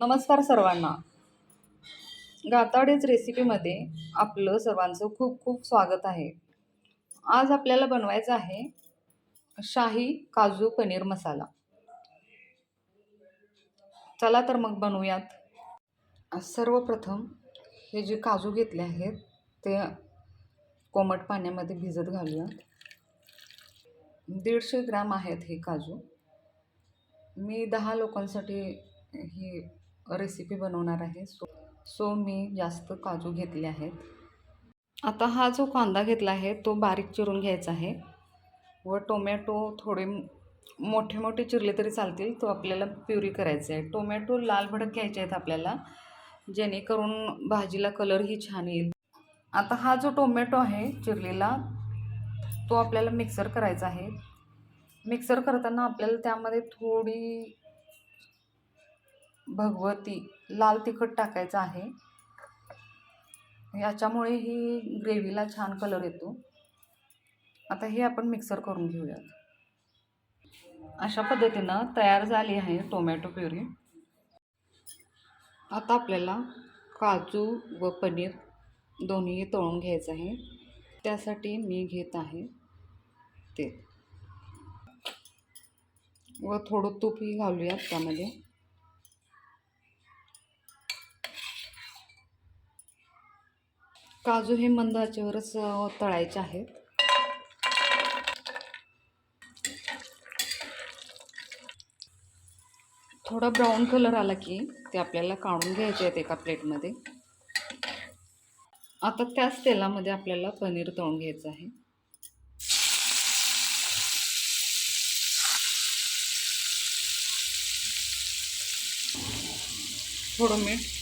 नमस्कार सर्वांना. गाताडेच रेसिपीमध्ये आपलं सर्वांचं खूप खूप स्वागत आहे. आज आपल्याला बनवायचं आहे शाही काजू पनीर मसाला. चला तर मग बनवूयात. सर्वप्रथम हे जे काजू घेतले आहेत ते कोमट पाण्यामध्ये भिजत घालूयात. दीडशे ग्रॅम आहेत हे काजू. मी दहा लोकांसाठी ही रेसिपी बनवणार आहे. सो सो मी जास्त काजू घेतले आहेत. आता हा जो कांदा घेतला आहे तो बारीक चिरून घ्यायचा आहे. व टोमॅटो थोडे मोठे मोठे चिरले तरी चालतील तो आपल्याला प्युरी करायचा आहे. टोमॅटो लाल भडक घ्यायचे आहेत आपल्याला जेणेकरून भाजीला कलरही छान येईल. आता हा जो टोमॅटो आहे चिरलेला तो आपल्याला मिक्सर करायचा आहे. मिक्सर करताना आपल्याला त्यामध्ये थोडी भगवती लाल तिखट टाकायचं आहे. याच्यामुळे ही ग्रेव्हीला छान कलर येतो. आता हे आपण मिक्सर करून घेऊयात. अशा पद्धतीनं तयार झाली आहे टोमॅटो प्युरी आता आपल्याला काजू व पनीर दोन्ही तळून घ्यायचं आहे. त्यासाठी मी घेत आहे ते. व थोडं तूपही घालूयात त्यामध्ये. काजू हे मंद आचेवरच तळायचे आहेत. थोडा ब्राऊन कलर आला की ते आपल्याला काढून घ्यायचे आहेत एका प्लेटमध्ये. आता त्याच तेलामध्ये आपल्याला पनीर तळून घ्यायचं आहे. थोडं मीठ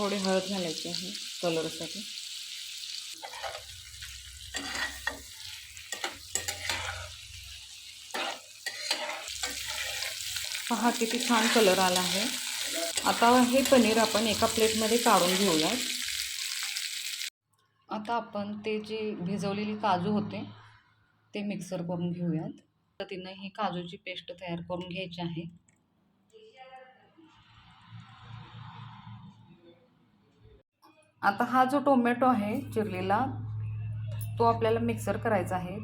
थोडी हळद घालायची आहे कलरसाठी. पहा किती छान कलर आला आहे. आता हे पनीर आपण एका प्लेटमध्ये काढून घेऊयात. आता आपण ते जे भिजवलेली काजू होते ते मिक्सर करून घेऊयात. पद्धतीनं ही काजूची पेस्ट तयार करून घ्यायची आहे. आता हा जो टोमॅटो आहे चिरलेला तो आपल्याला मिक्सर करायचा आहे.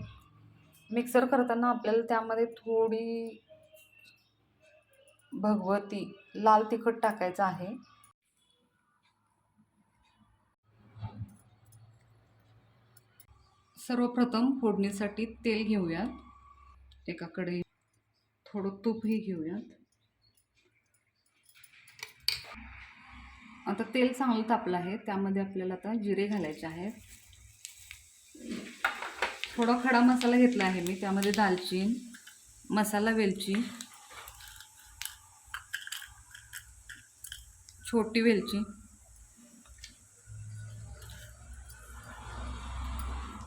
मिक्सर करताना आपल्याला त्यामध्ये थोडी भगवती लाल तिखट टाकायचं आहे. सर्वप्रथम फोडणीसाठी तेल घेऊयात. एकाकडे थोडं तूपही घेऊयात. आता तेल चांगलं तापलं आहे त्यामध्ये आपल्याला आता जिरे घालायचे आहेत. थोडा खडा मसाला घेतला आहे मी त्यामध्ये दालचीन मसाला वेलची छोटी वेलची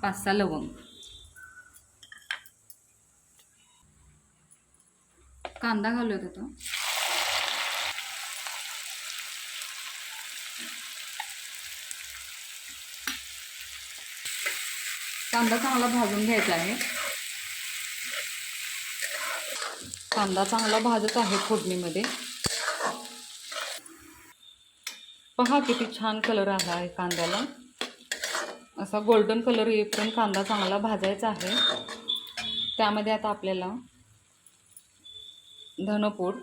पाच सहा लवंग कांदा घालूयात आता. कांदा चांगला भाजून घ्यायचा आहे. कांदा चांगला भाजत आहे फोडणीमध्ये. पहा किती छान कलर आला आहे कांद्याला. असा गोल्डन कलर येईपर्यंत कांदा चांगला भाजायचा आहे. त्यामध्ये आता आपल्याला धनपूड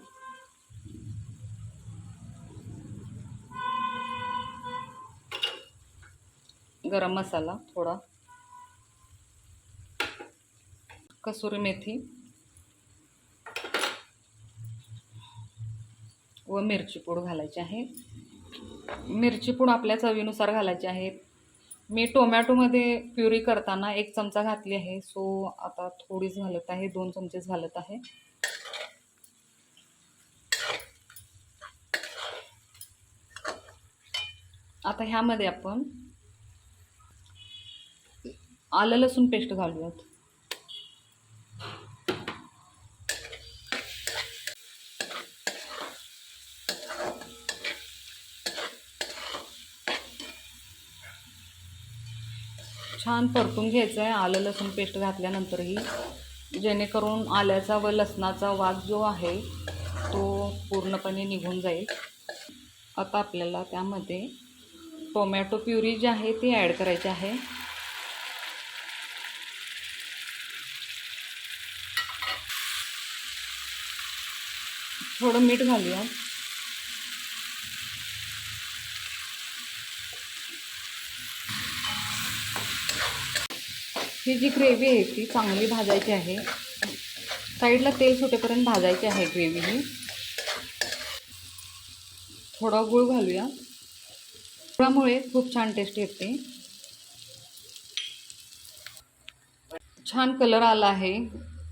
गरम मसाला थोडा कसुरी मेथी व मिरची पूड घालायची आहे. मिरची पूड आपल्या चवीनुसार घालायची आहे. मी टोमॅटोमध्ये प्युरी करताना एक चमचा घातली आहे. सो आता थोडीच घालत आहे. दोन चमचेच घालत आहे. आता ह्यामध्ये आपण आलं लसूण पेस्ट घालूयात. छान परतून घ्यायचं आहे आलं लसूण पेस्ट घातल्यानंतरही जेणेकरून आल्याचा व लसणाचा वास जो आहे तो पूर्णपणे निघून जाईल. आता आपल्याला त्यामध्ये टोमॅटो प्युरी जी आहे ती ॲड करायची आहे. थोडं मीठ घालूया ही जी ग्रेव्ही आहे ती चांगली भाजायची आहे. साईडला तेल सुटेपर्यंत भाजायची आहे ग्रेव्ही ही. थोडा गूळ घालूया. गुळामुळे खूप छान टेस्ट येते. छान कलर आला आहे.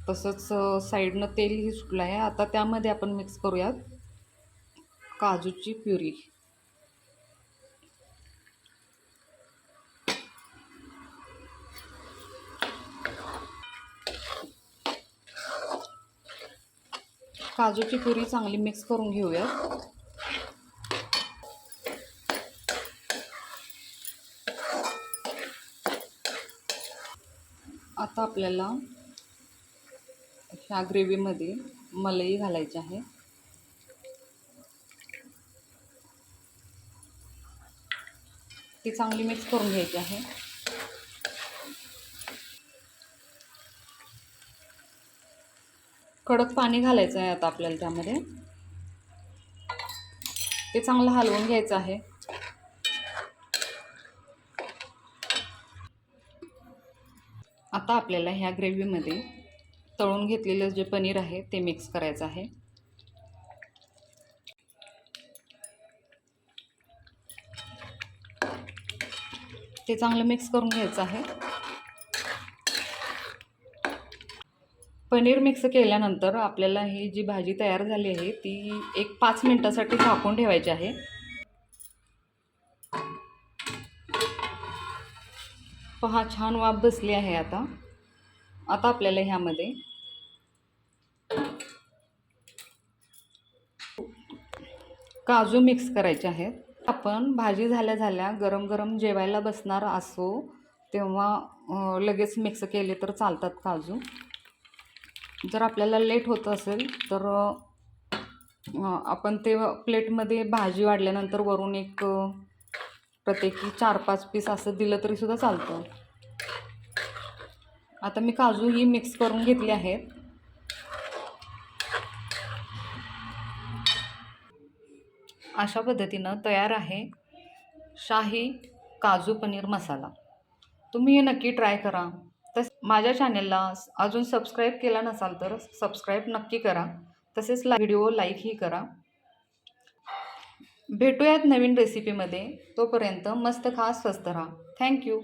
तसंच साईडनं तेलही सुटलं आहे आता त्यामध्ये आपण मिक्स करूयात. काजूची प्युरी. काजूची पुरी चांगली मिक्स करून घेऊयात. आता आपल्याला ह्या ग्रेव्हीमध्ये मलई घालायची आहे. ती चांगली मिक्स करून घ्यायची आहे. कडक पाणी घालायचं आहे आता आपल्याला त्यामध्ये. ते चांगलं हलवून घ्यायचं आहे. आता आपल्याला ह्या ग्रेव्हीमध्ये तळून घेतलेलं जे पनीर आहे ते मिक्स करायचं आहे. ते चांगलं मिक्स करून घ्यायचं आहे. पनीर मिक्स केल्यानंतर आपल्याला ही जी भाजी तयार झाली आहे ती एक पाच मिनटासाठी झाकून ठेवायची आहे. पहा छान वाफ बसली आहे आता. आता आपल्याला ह्यामध्ये काजू मिक्स करायचे आहेत. आपण भाजी झाल्या झाल्या गरम गरम जेवायला बसणार असो तेव्हा लगेच मिक्स केले तर चालतात काजू. जर आपल्याला लेट होत असेल तर आपण ते प्लेटमध्ये भाजी वाढल्यानंतर वरून एक प्रत्येकी चार पाच पीस असं दिलं तरीसुद्धा चालतं. आता मी काजू ही मिक्स करून घेतली आहेत. अशा पद्धतीनं तयार आहे शाही काजू पनीर मसाला. तुम्ही हे नक्की ट्राय करा. तस माझ्या चॅनेलला अजून सबस्क्राईब केला नसाल तर सबस्क्राईब नक्की करा. तसेच ला व्हिडिओ लाईकही करा. भेटूयात नवीन रेसिपीमध्ये तोपर्यंत मस्त खा स्वस्त राहा. थँक्यू